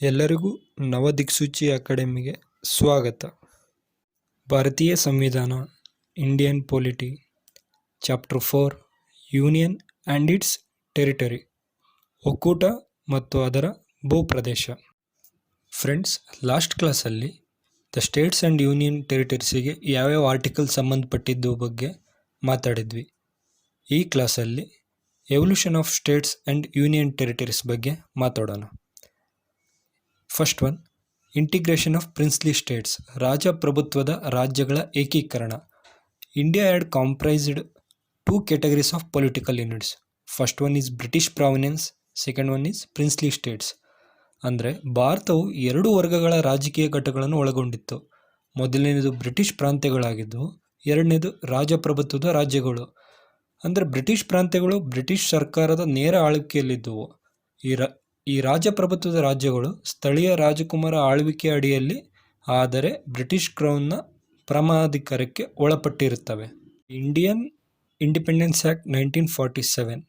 ಎಲ್ಲರಿಗೂ ನವದಿಕ್ಸೂಚಿ ಅಕಾಡೆಮಿಗೆ ಸ್ವಾಗತ. ಭಾರತೀಯ ಸಂವಿಧಾನ, Indian polity, chapter four, union and its territory, ಒಕ್ಕೂಟ ಮತ್ತು ಅದರ ಭೂಪ್ರದೇಶ. ಫ್ರೆಂಡ್ಸ್, ಲಾಸ್ಟ್ ಕ್ಲಾಸಲ್ಲಿ ದ ಸ್ಟೇಟ್ಸ್ ಆ್ಯಂಡ್ ಯೂನಿಯನ್ ಟೆರಿಟರೀಸಿಗೆ ಯಾವ್ಯಾವ ಆರ್ಟಿಕಲ್ ಸಂಬಂಧಪಟ್ಟಿದ್ದು ಬಗ್ಗೆ ಮಾತಾಡಿದ್ವಿ. ಈ ಕ್ಲಾಸಲ್ಲಿ evolution of states and union territories ಬಗ್ಗೆ ಮಾತಾಡೋಣ. First one integration of princely states ರಾಜಪ್ರಭುತ್ವದ ರಾಜ್ಯಗಳ ಏಕೀಕರಣ India had comprised two categories of political units first one is British provinces second one is princely states ಅಂದರೆ ಭಾರತವು ಎರಡು ವರ್ಗಗಳ ರಾಜಕೀಯ ಘಟಕಗಳನ್ನು ಒಳಗೊಂಡಿತ್ತು. ಮೊದಲನೇದು ಬ್ರಿಟಿಷ್ ಪ್ರಾಂತ್ಯಗಳಾಗಿದ್ದವು ಎರಡನೇದು ರಾಜಪ್ರಭುತ್ವದ ರಾಜ್ಯಗಳು ಅಂದರೆ ಬ್ರಿಟಿಷ್ ಪ್ರಾಂತ್ಯಗಳು ಬ್ರಿಟಿಷ್ ಸರ್ಕಾರದ ನೇರ ಆಳ್ವಿಕೆಯಲ್ಲಿದ್ದವು. ಈ ಈ ರಾಜಪ್ರಭುತ್ವದ ರಾಜ್ಯಗಳು ಸ್ಥಳೀಯ ರಾಜಕುಮಾರ ಆಳ್ವಿಕೆ ಅಡಿಯಲ್ಲಿ, ಆದರೆ ಬ್ರಿಟಿಷ್ ಕ್ರೌನ್ನ ಪ್ರಮಾಧಿಕಾರಕ್ಕೆ ಒಳಪಟ್ಟಿರುತ್ತವೆ. Indian independence act nineteen forty seven,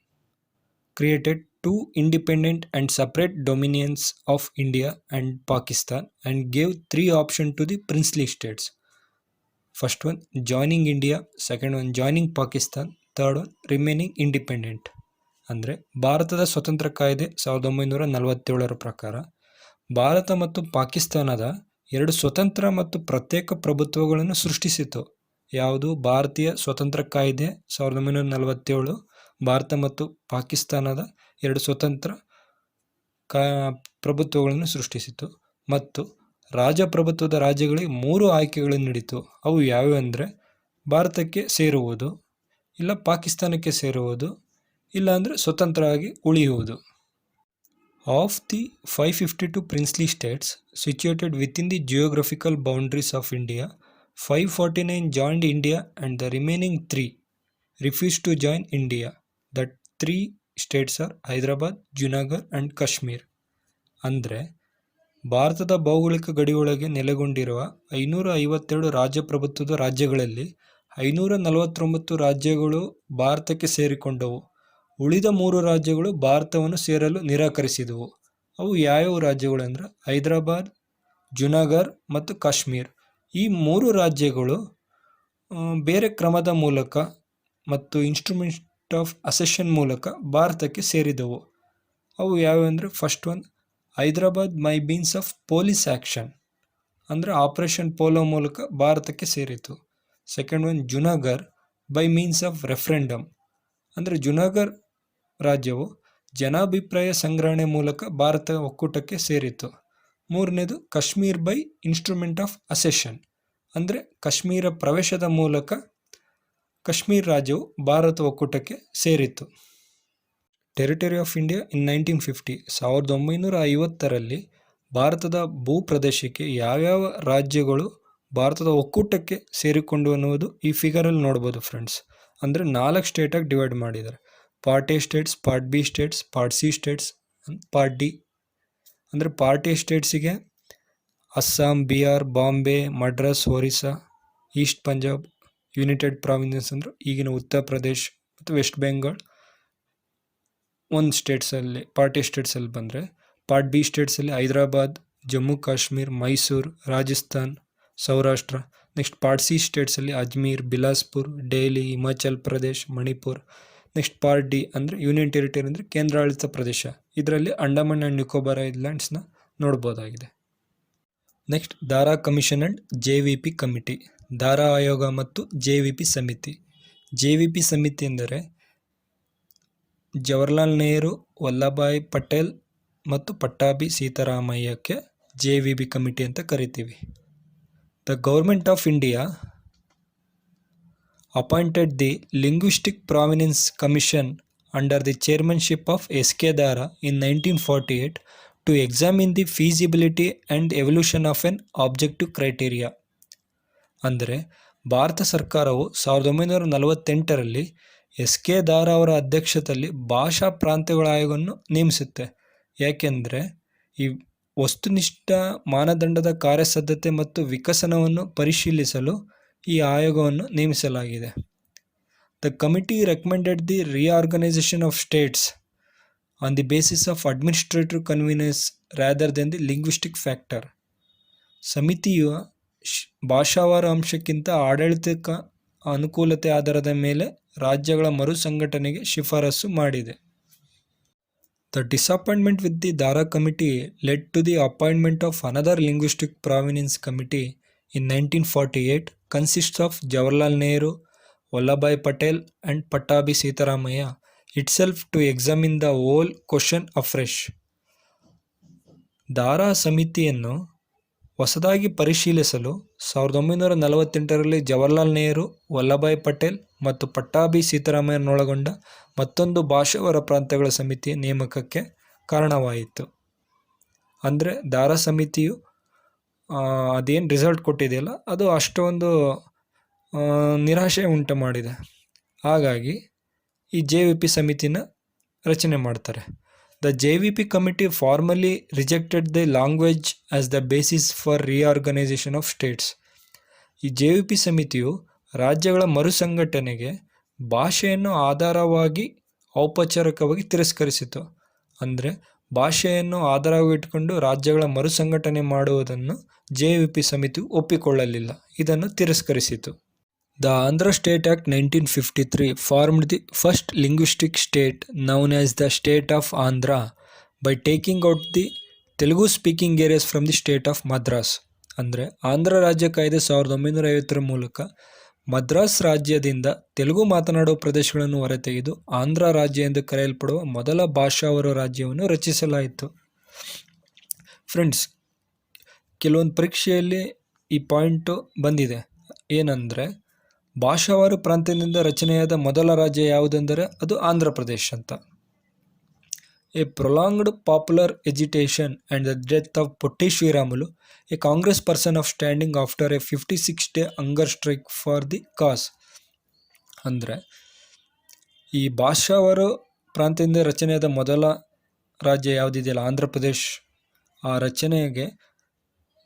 created two independent and separate dominions of India and Pakistan and gave three option to the princely states. First one, joining India, second one, joining Pakistan, third one, remaining independent. ಅಂದರೆ ಭಾರತದ ಸ್ವತಂತ್ರ ಕಾಯ್ದೆ ಸಾವಿರದ ಒಂಬೈನೂರ ನಲವತ್ತೇಳರ ಪ್ರಕಾರ ಭಾರತ ಮತ್ತು ಪಾಕಿಸ್ತಾನದ ಎರಡು ಸ್ವತಂತ್ರ ಮತ್ತು ಪ್ರತ್ಯೇಕ ಪ್ರಭುತ್ವಗಳನ್ನು ಸೃಷ್ಟಿಸಿತು. ಯಾವುದು? ಭಾರತೀಯ ಸ್ವತಂತ್ರ ಕಾಯ್ದೆ ಸಾವಿರದ ಒಂಬೈನೂರ ನಲವತ್ತೇಳು, ಭಾರತ ಮತ್ತು ಪಾಕಿಸ್ತಾನದ ಎರಡು ಸ್ವತಂತ್ರ ಕಾ ಪ್ರಭುತ್ವಗಳನ್ನು ಸೃಷ್ಟಿಸಿತು ಮತ್ತು ರಾಜಪ್ರಭುತ್ವದ ರಾಜ್ಯಗಳಿಗೆ ಮೂರು ಆಯ್ಕೆಗಳನ್ನು ನೀಡಿತು. ಅವು ಯಾವ್ಯಾವು ಅಂದರೆ ಭಾರತಕ್ಕೆ ಸೇರುವುದು ಇಲ್ಲ ಪಾಕಿಸ್ತಾನಕ್ಕೆ ಸೇರುವುದು ಇಲ್ಲಾಂದರೆ ಸ್ವತಂತ್ರವಾಗಿ ಉಳಿಯುವುದು. Of the five fifty two princely states situated within the geographical boundaries of India five forty nine joined India and the remaining three refuse to join India that three states are Hyderabad Junagarh and Kashmir ಅಂದರೆ ಭಾರತದ ಭೌಗೋಳಿಕ ಗಡಿಯೊಳಗೆ ನೆಲೆಗೊಂಡಿರುವ ಐನೂರ ಐವತ್ತೆರಡು ರಾಜ್ಯಪ್ರಭುತ್ವದ ರಾಜ್ಯಗಳಲ್ಲಿ ಐನೂರ ನಲವತ್ತೊಂಬತ್ತು ರಾಜ್ಯಗಳು ಭಾರತಕ್ಕೆ ಸೇರಿಕೊಂಡವು. ಉಳಿದ ಮೂರು ರಾಜ್ಯಗಳು ಭಾರತವನ್ನು ಸೇರಲು ನಿರಾಕರಿಸಿದವು. ಅವು ಯಾವ್ಯಾವ ರಾಜ್ಯಗಳೆಂದರೆ ಹೈದರಾಬಾದ್, ಜುನಾಗರ್ ಮತ್ತು ಕಾಶ್ಮೀರ್. ಈ ಮೂರು ರಾಜ್ಯಗಳು ಬೇರೆ ಕ್ರಮದ ಮೂಲಕ ಮತ್ತು ಇನ್ಸ್ಟ್ರೂಮೆಂಟ್ ಆಫ್ ಅಸೆಷನ್ ಮೂಲಕ ಭಾರತಕ್ಕೆ ಸೇರಿದವು. ಅವು ಯಾವ್ಯಾವ ಅಂದರೆ first one Hyderabad by means of police action ಅಂದರೆ ಆಪರೇಷನ್ ಪೋಲೋ ಮೂಲಕ ಭಾರತಕ್ಕೆ ಸೇರಿತು. Second one Junagarh by means of referendum ಅಂದರೆ ಜುನಾಗರ್ ರಾಜ್ಯವು ಜನಾಭಿಪ್ರಾಯ ಸಂಗ್ರಹಣೆ ಮೂಲಕ ಭಾರತ ಒಕ್ಕೂಟಕ್ಕೆ ಸೇರಿತು ಮೂರನೇದು, Kashmir by instrument of accession, ಅಂದರೆ ಕಾಶ್ಮೀರ ಪ್ರವೇಶದ ಮೂಲಕ ಕಾಶ್ಮೀರ್ ರಾಜ್ಯವು ಭಾರತ ಒಕ್ಕೂಟಕ್ಕೆ ಸೇರಿತು territory of India in nineteen fifty ಸಾವಿರದ ಒಂಬೈನೂರ ಐವತ್ತರಲ್ಲಿ ಭಾರತದ ಭೂಪ್ರದೇಶಕ್ಕೆ ಯಾವ್ಯಾವ ರಾಜ್ಯಗಳು ಭಾರತದ ಒಕ್ಕೂಟಕ್ಕೆ ಸೇರಿಕೊಂಡು ಅನ್ನುವುದು ಈ ಫಿಗರಲ್ಲಿ ನೋಡ್ಬೋದು ಫ್ರೆಂಡ್ಸ್ ಅಂದರೆ ನಾಲ್ಕು ಸ್ಟೇಟಾಗಿ ಡಿವೈಡ್ ಮಾಡಿದ್ದಾರೆ. Part A states part B states part C states part D ಅಂದರೆ part A ಸ್ಟೇಟ್ಸಿಗೆ Assam Bihar Bombay Madras Orissa east Punjab united provinces ಅಂದರೆ ಈಗಿನ ಉತ್ತರ ಪ್ರದೇಶ್ ಮತ್ತು ವೆಸ್ಟ್ ಬೆಂಗಾಲ್ ಒಂದು ಸ್ಟೇಟ್ಸಲ್ಲಿ ಪಾರ್ಟ್ ಎ ಸ್ಟೇಟ್ಸಲ್ಲಿ ಬಂದರೆ part B ಸ್ಟೇಟ್ಸಲ್ಲಿ Hyderabad, Jammu, Kashmir, Mysuru, Rajasthan, Saurashtra next part C ಸ್ಟೇಟ್ಸಲ್ಲಿ Ajmer, Bilaspur Delhi Himachal Pradesh Manipur next part D ಅಂದರೆ union territory ಅಂದರೆ ಕೇಂದ್ರಾಡಳಿತ ಪ್ರದೇಶ. ಇದರಲ್ಲಿ ಅಂಡಮಾನ್ ಆ್ಯಂಡ್ ನಿಕೋಬಾರ್ ಐಲ್ಯಾಂಡ್ಸ್ನ ನೋಡ್ಬೋದಾಗಿದೆ. Next Dhar commission and J V P committee. Dhar ಆಯೋಗ ಮತ್ತು J V P ಸಮಿತಿ. J V P ಸಮಿತಿ ಎಂದರೆ ಜವಹರ್ಲಾಲ್ ನೆಹರು, ವಲ್ಲಭಾಯ್ ಪಟೇಲ್ ಮತ್ತು ಪಟ್ಟಾಭಿ ಸೀತಾರಾಮಯ್ಯಕ್ಕೆ ಜೆ ವಿ ಬಿ ಕಮಿಟಿ ಅಂತ ಕರಿತೀವಿ. The government of India appointed the Linguistic Provenance Commission under the chairmanship of S.K. Dara in 1948 to examine the feasibility and evolution of an objective criteria. ಅಂದರೆ ಭಾರತ ಸರ್ಕಾರವು ಸಾವಿರದ ಒಂಬೈನೂರ ನಲವತ್ತೆಂಟರಲ್ಲಿ ಎಸ್ ಕೆ ದಾರ ಅವರ ಅಧ್ಯಕ್ಷತೆಯಲ್ಲಿ ಭಾಷಾ ಪ್ರಾಂತ್ಯಗಳ ಆಯೋಗವನ್ನು ನೇಮಿಸುತ್ತೆ ಯಾಕೆಂದರೆ ಈ ವಸ್ತುನಿಷ್ಠ ಮಾನದಂಡದ ಕಾರ್ಯಸಾಧ್ಯತೆ ಮತ್ತು ವಿಕಸನವನ್ನು ಪರಿಶೀಲಿಸಲು ಈ ಆಯೋಗವನ್ನು ನೇಮಿಸಲಾಗಿದೆ. The committee recommended the reorganisation of states on the basis of administrative convenience rather than the linguistic factor ಸಮಿತಿಯು ಭಾಷಾವಾರ ಅಂಶಕ್ಕಿಂತ ಆಡಳಿತಕ್ಕ ಅನುಕೂಲತೆ ಆಧಾರದ ಮೇಲೆ ರಾಜ್ಯಗಳ ಮರು ಸಂಘಟನೆಗೆ ಶಿಫಾರಸು ಮಾಡಿದೆ. The disappointment with the Dhar committee led to the appointment of another linguistic provinces committee in nineteen forty of Jawaharlal of Jawaharlal Nehru Vallabhbhai Patel Sitaramaya itself to examine the whole question afresh Dhar ಸಮಿತಿಯನ್ನು ಹೊಸದಾಗಿ ಪರಿಶೀಲಿಸಲು ಸಾವಿರದ ಒಂಬೈನೂರ ನಲವತ್ತೆಂಟರಲ್ಲಿ ಜವಾಹರ್ಲಾಲ್ ನೆಹರು ವಲ್ಲಭಾಯ್ ಪಟೇಲ್ ಮತ್ತು ಪಟ್ಟಾಭಿ ಸೀತಾರಾಮಯ್ಯನೊಳಗೊಂಡ ಮತ್ತೊಂದು ಭಾಷಾವರ ಪ್ರಾಂತ್ಯಗಳ ಸಮಿತಿಯ ನೇಮಕಕ್ಕೆ ಕಾರಣವಾಯಿತು. ಅಂದರೆ ದಾರಾ ಸಮಿತಿಯು ಅದೇನು ರಿಸಲ್ಟ್ ಕೊಟ್ಟಿದೆಯಲ್ಲ, ಅದು ಅಷ್ಟೊಂದು ನಿರಾಶೆ ಉಂಟು ಮಾಡಿದೆ. ಹಾಗಾಗಿ ಈ ಜೆ ವಿ ಪಿ ಸಮಿತಿನ ರಚನೆ ಮಾಡ್ತಾರೆ. The J V P committee formally rejected the language as the basis for reorganisation of states ಈ ಜೆ ವಿ ಪಿ ಸಮಿತಿಯು ರಾಜ್ಯಗಳ ಮರುಸಂಘಟನೆಗೆ ಭಾಷೆಯನ್ನು ಆಧಾರವಾಗಿ ಔಪಚಾರಿಕವಾಗಿ ತಿರಸ್ಕರಿಸಿತು. ಅಂದರೆ ಭಾಷೆಯನ್ನು ಆಧಾರವಾಗಿಟ್ಟುಕೊಂಡು ರಾಜ್ಯಗಳ ಮರುಸಂಘಟನೆ ಮಾಡುವುದನ್ನು ಜೆ ವಿ ಪಿ ಸಮಿತಿ ಒಪ್ಪಿಕೊಳ್ಳಲಿಲ್ಲ. ಇದನ್ನು ತಿರಸ್ಕರಿಸಿತು. The Andhra state act nineteen fifty three formed the first linguistic state, known as the state of Andhra, by taking out the Telugu speaking areas from the state of Madras. ಅಂದರೆ ಆಂಧ್ರ ರಾಜ್ಯ ಕಾಯ್ದೆ ಸಾವಿರದ ಒಂಬೈನೂರ ಐವತ್ತರ ಮೂಲಕ ಮದ್ರಾಸ್ ರಾಜ್ಯದಿಂದ ತೆಲುಗು ಮಾತನಾಡುವ ಪ್ರದೇಶಗಳನ್ನು ಹೊರತೆಗೆದು ಆಂಧ್ರ ರಾಜ್ಯ ಎಂದು ಕರೆಯಲ್ಪಡುವ ಮೊದಲ ಭಾಷಾವರ ರಾಜ್ಯವನ್ನು ರಚಿಸಲಾಯಿತು. ಫ್ರೆಂಡ್ಸ್, ಕೆಲವೊಂದು ಪರೀಕ್ಷೆಯಲ್ಲಿ ಈ ಪಾಯಿಂಟು ಬಂದಿದೆ. ಏನಂದರೆ, ಭಾಷಾವಾರು ಪ್ರಾಂತ್ಯದಿಂದ ರಚನೆಯಾದ ಮೊದಲ ರಾಜ್ಯ ಯಾವುದೆಂದರೆ ಅದು ಆಂಧ್ರ ಪ್ರದೇಶ್ ಅಂತ. A prolonged popular agitation and the death of Potti Sriramulu Congress person of standing after a fifty six day hunger strike for the cause ಅಂದರೆ, ಈ ಭಾಷಾವಾರು ಪ್ರಾಂತ್ಯದಿಂದ ರಚನೆಯಾದ ಮೊದಲ ರಾಜ್ಯ ಯಾವುದಿದೆಯಲ್ಲ? ಆಂಧ್ರ ಪ್ರದೇಶ್. ಆ ರಚನೆಗೆ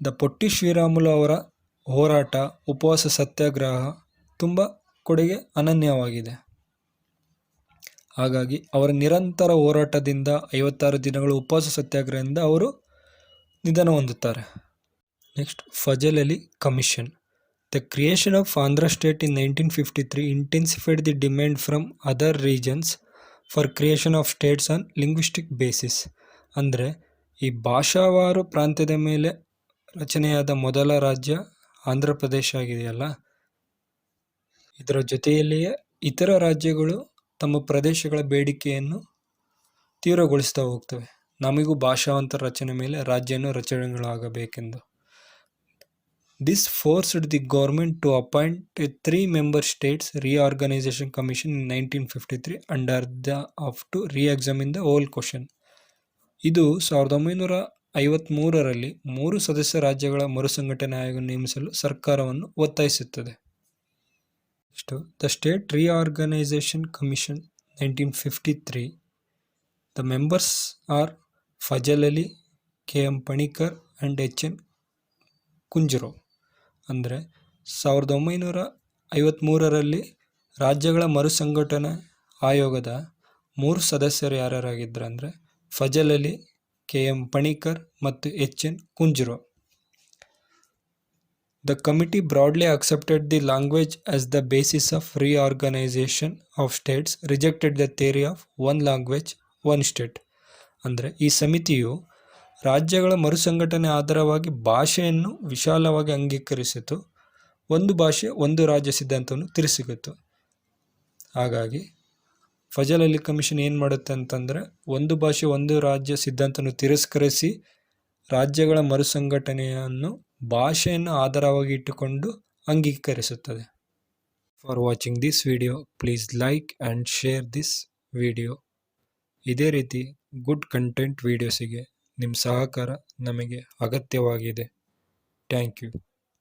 ದ ಪೊಟ್ಟಿ ಶ್ರೀರಾಮುಲು ಅವರ ಹೋರಾಟ, ಉಪವಾಸ, ಸತ್ಯಾಗ್ರಹ ತುಂಬ ಕೊಡುಗೆ ಅನನ್ಯವಾಗಿದೆ. ಹಾಗಾಗಿ ಅವರ ನಿರಂತರ ಹೋರಾಟದಿಂದ ಐವತ್ತಾರು ದಿನಗಳ ಉಪವಾಸ, ಸತ್ಯಾಗ್ರಹದಿಂದ ಅವರು ನಿಧನ ಹೊಂದುತ್ತಾರೆ. Next Fazal Ali commission the creation of Andhra state in nineteen fifty three intensified the demand from other regions for creation of states on linguistic basis ಅಂದರೆ ಈ ಭಾಷಾವಾರು ಪ್ರಾಂತ್ಯದ ಮೇಲೆ ರಚನೆಯಾದ ಮೊದಲ ರಾಜ್ಯ ಆಂಧ್ರ ಪ್ರದೇಶ ಆಗಿದೆಯಲ್ಲ? ಇದರ ಜೊತೆಯಲ್ಲಿಯೇ ಇತರ ರಾಜ್ಯಗಳು ತಮ್ಮ ಪ್ರದೇಶಗಳ ಬೇಡಿಕೆಯನ್ನು ತೀವ್ರಗೊಳಿಸ್ತಾ ಹೋಗ್ತವೆ. ನಮಗೂ ಭಾಷಾವಂತರ ರಚನೆ ಮೇಲೆ ರಾಜ್ಯನೂ ರಚನೆಗಳಾಗಬೇಕೆಂದು. This forced the government to appoint a three member states reorganization in nineteen fifty three under the of to the whole question ಇದು ಸಾವಿರದ ಒಂಬೈನೂರ ಐವತ್ತ್ಮೂರರಲ್ಲಿ ಮೂರು ಸದಸ್ಯ ರಾಜ್ಯಗಳ ಮರುಸಂಘಟನೆ ಆಯೋಗ ನೇಮಿಸಲು ಸರ್ಕಾರವನ್ನು ಒತ್ತಾಯಿಸುತ್ತದೆ. Next the state reorganisation commission nineteen fifty three the members are Fazal Ali K M Panikkar and H N Kunzru ಅಂದರೆ ಸಾವಿರದ ಒಂಬೈನೂರ ಐವತ್ತ್ಮೂರರಲ್ಲಿ ರಾಜ್ಯಗಳ ಮರುಸಂಘಟನೆ ಆಯೋಗದ ಮೂರು ಸದಸ್ಯರು ಯಾರ್ಯಾರಾಗಿದ್ದರು ಅಂದರೆ ಫಜಲ್ ಅಲಿ ಕೆ ಎಂ ಪಣಿಕರ್ ಮತ್ತು H N Kunzru. The committee broadly accepted the language as the basis of reorganisation of states rejected the theory of one language one state ಅಂದರೆ ಈ ಸಮಿತಿಯು ರಾಜ್ಯಗಳ ಮರುಸಂಘಟನೆ ಆಧಾರವಾಗಿ ಭಾಷೆಯನ್ನು ವಿಶಾಲವಾಗಿ ಅಂಗೀಕರಿಸಿತು. ಒಂದು ಭಾಷೆ, ಒಂದು ರಾಜ್ಯ ಸಿದ್ಧಾಂತವನ್ನು ತಿರಸ್ಕರಿತು ಹಾಗಾಗಿ ಫಜಲ್ ಅಲಿ ಕಮಿಷನ್ ಏನು ಮಾಡುತ್ತೆ ಅಂತಂದರೆ, ಒಂದು ಭಾಷೆ, ಒಂದು ರಾಜ್ಯ ಸಿದ್ಧಾಂತವನ್ನು ತಿರಸ್ಕರಿಸಿ ರಾಜ್ಯಗಳ ಮರುಸಂಘಟನೆಯನ್ನು ಭಾಷೆಯನ್ನು ಆಧಾರವಾಗಿ ಇಟ್ಟುಕೊಂಡು ಅಂಗೀಕರಿಸುತ್ತದೆ. For watching this video please like and share this video ಇದೇ ರೀತಿ ಗುಡ್ ಕಂಟೆಂಟ್ ವೀಡಿಯೋಸಿಗೆ ನಿಮ್ಮ ಸಹಕಾರ ನಮಗೆ ಅಗತ್ಯವಾಗಿದೆ. Thank you.